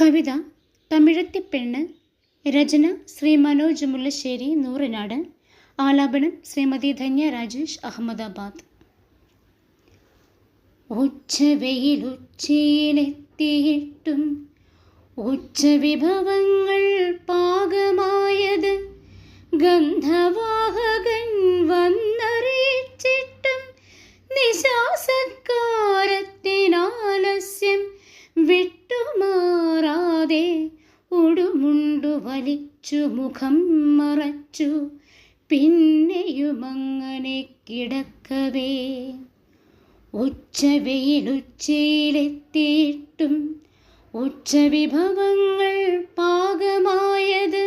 കവിത തമിഴത്തിപ്പെണ്ണ് രചന ശ്രീ മനോജ് മുല്ലശ്ശേരി നൂറിനാട്. ആലാപനം ശ്രീമതി ധന്യ രാജേഷ് അഹമ്മദാബാദ്. ഉച്ചവെയിൽ ഉച്ചയിലെത്തിയിട്ടും ഉച്ചവിഭവങ്ങൾ പാകമായത് ഗന്ധവാഹകൻ വന്നറിയിച്ചിട്ടും നിശാസക്കാരത്തിനാലസ്യം വലിച്ചു മുഖം മറച്ചു പിന്നെയുമങ്ങനെ കിടക്കവേ. ഉച്ചവെയിലുച്ചയിലെത്തിയിട്ടും ഉച്ചവിഭവങ്ങൾ പാകമായത്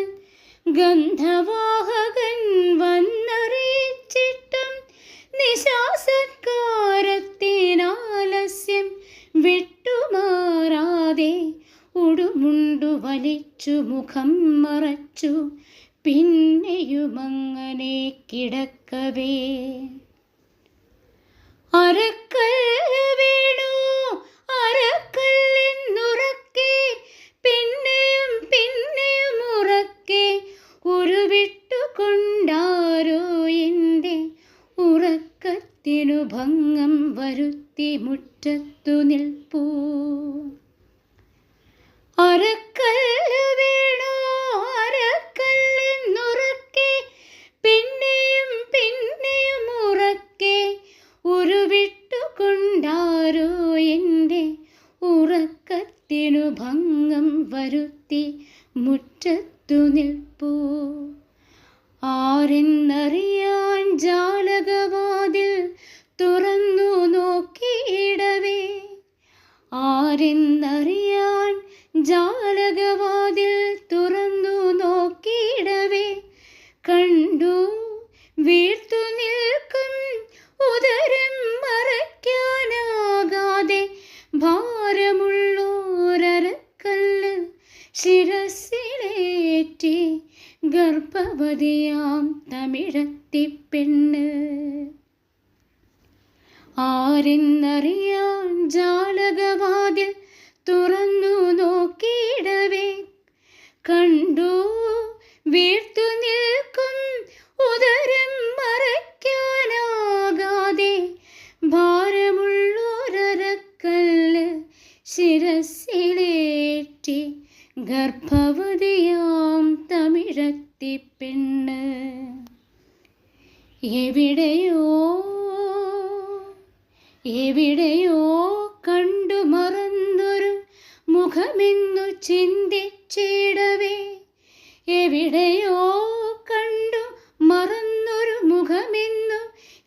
ഗന്ധവാഹകൻ വന്നറിയിച്ചിട്ടും നിശാസത്കാരത്തിനാലസ്യം വിട്ടുമാറാതെ ഉടുമുണ്ടു വലിച്ചു മുഖം മറച്ചു. പിന്നെയുമങ്ങനെ കിടക്കവേ. അരക്കൽ വീണു അരക്കൽ എന്നുറക്കെ പിന്നെയും പിന്നെയും ഉറക്കെ. ഉരുവിട്ടുകൊണ്ടാരോ എന്റെ ഉറക്കത്തിനു ഭംഗം വരുത്തി മുറ്റത്തു ഗർഭവതിയാം തമിഴത്തിപ്പെണ്ണ്. ആരെന്നറിയാൻ ജാലകവാതിൽ തുറന്നു നോക്കിയിടവേ. കണ്ടു വീർത്തു നിൽക്കും ഉദരം മറയ്ക്കാനാകാതെ. ഭാരമുള്ളൊരക്കല്ല് ശിരസിലേറ്റി ഗർഭവതിയാം തമിഴത്തിപ്പെണ്ണ് എവിടെയോ എവിടെയോ കണ്ടു മറന്നൊരു മുഖമെന്നു ചിന്തിച്ചിടവേ. എവിടെയോ കണ്ടു മറന്നൊരു മുഖമെന്നു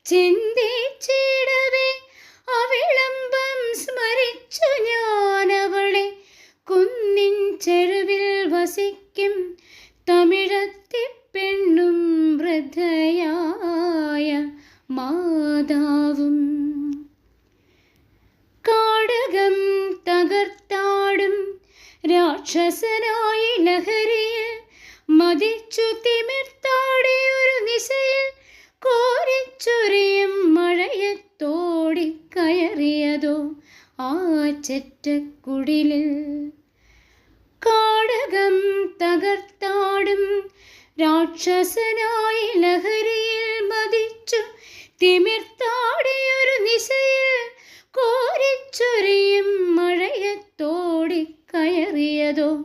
ചിന്തിച്ചിടവേ. അവിളംബം സ്മരിച്ചു ഞാനവളെ കുന്നിൻ ചെരുവിൽ വസിക്കും തമിഴത്തിപ്പെണ്ണും വൃദ്ധയായ മാതാവും. കാടകം തകർത്താടും രാക്ഷസനായി ലഹരിയ മതിച്ചു തിമിർത്താടിയൊരു ദിശയിൽ കോരിച്ചൊരിയും മഴയത്തോടി കയറിയതോ ആ ചെറ്റക്കുടിലിൽ. കാടകം തകർത്താടും രാക്ഷസനായി ലഹരിയിൽ മതിച്ചു. തിമിർത്താടിയൊരു നിശയിൽ കോരിച്ചൊരിയും മഴയത്തോടി കയറിയതോ?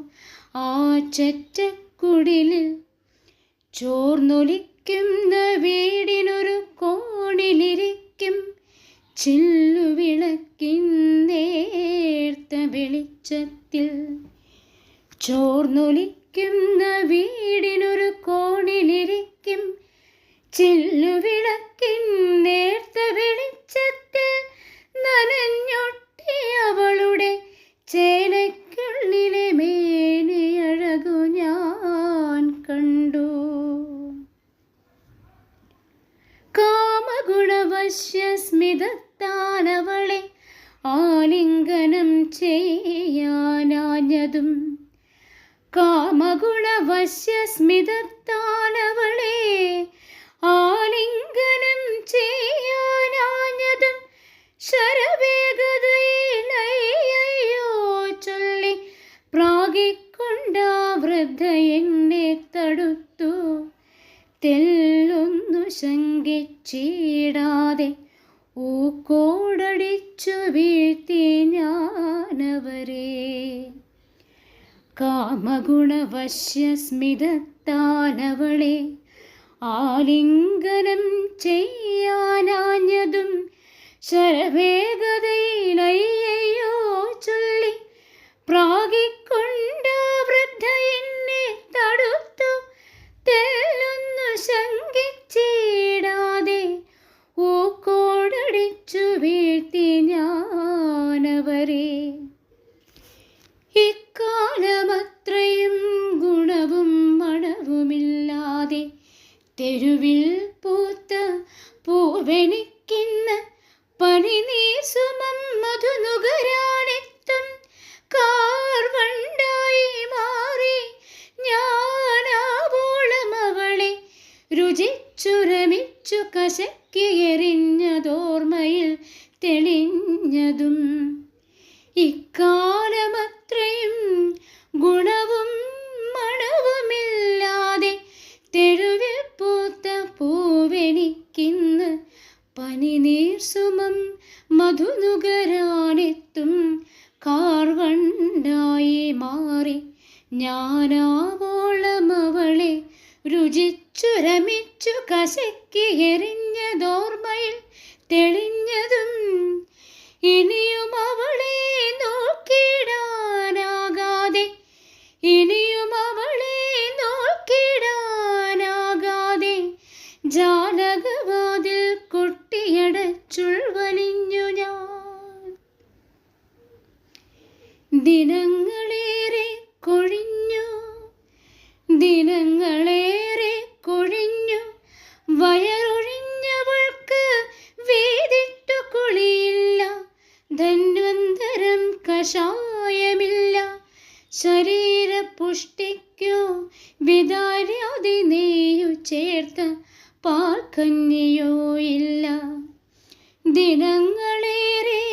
ആ ചെറ്റക്കുടിലിൽ ചോർന്നൊലിക്കുന്ന വീടിനൊരു ആലിംഗനം ചെയ്യാനാഞ്ഞതും കാമഗുണവശ്യസ്മിതത്താലവളെ ആലിംഗനം ചെയ്യാനാഞ്ഞതും ശരവേഗതയിലയ്യോ ചൊല്ലി പ്രാഗിക്കൊണ്ടാ വൃദ്ധ എന്നെ തടുത്തു. തെല്ലൊന്നു ശങ്കിച്ചിടാതെ കാമഗുണവശ്യസ്മിതത്താനവളെ ആലിംഗനം ചെയ്യാനാഞ്ഞതും ശരവേഗതയിലയ്യോ ചൊല്ലി പ്രാഗിക്കൊണ്ട തെരുവിൽ പൂത്ത പൂവെനിക്കിന്ന് പനിനീസുമം മധുനുകരാണെത്തും കാർവണ്ടായി മാറി ഞാനാവോളം അവളെ രുചിച്ചുരമിച്ചു കശക്കിയെറിഞ്ഞതോർമ്മയിൽ തെളിഞ്ഞതും. ഇക്കാലമത്രയും ഗുണവും പനിനീർ സുമം മധുനുകരാനെത്തും കാർവണ്ടായി മാറി ഞാനാവോളം അവളെ രുചിച്ചുരമിച്ചു കശക്കി എറിഞ്ഞതോർമ്മയിൽ തെളിഞ്ഞതും ഇനിയും അവളെ ദിനങ്ങളേറെ കൊഴിഞ്ഞു ദിനങ്ങളേറെ കൊഴിഞ്ഞു വയറൊഴിഞ്ഞവൾക്ക് വേദിട്ടു കുളിയില്ല ധന്വന്തരം കഷായമില്ല ശരീരപുഷ്ടിക്കോ വിദാരാതി നെയ്യു ചേർത്ത് പാർക്കന്യോ ഇല്ല. ദിനങ്ങളേറെ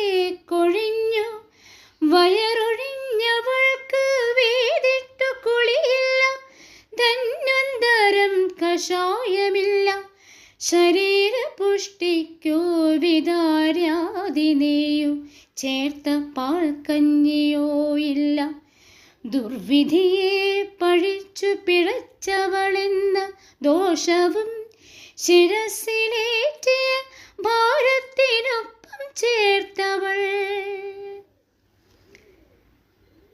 കൊഴിഞ്ഞു വയറൊഴിഞ്ഞവൾക്ക് കഷായമില്ല ശരീരപുഷ്ടിക്കോ വിതാര്യാതിനെയോ ചേർത്ത പാൽക്കഞ്ഞിയോ ഇല്ല. ദുർവിധിയെ പഴിച്ചു പിഴച്ചവളെന്ന ദോഷവും ശിരസിലേറ്റിയ ഭാരത്തിനൊപ്പം ചേർത്തവൾ.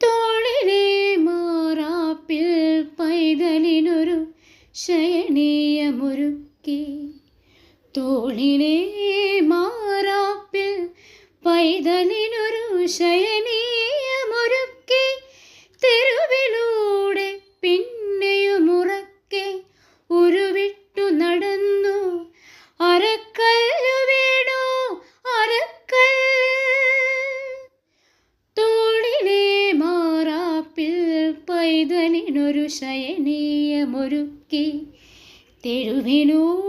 തോളിലെ മാറാപ്പിൽ പൈതലിനൊരു ശയനീയമൊരുക്കി തോളിലെ മാറാപ്പിൽ പൈതലിനൊരു ശയനീയമൊരുക്കി. തെരുവിലൂടെ പിന്നെയുമുറക്കെ ഉരുവിട്ടു നടന്നു. അരക്കല്ലു വീണു അരക്കൽ തോളിലെ മാറാപ്പിൽ പൈതലിനൊരു ശയനീയമൊരുക്കി തെരുവിലൂടെ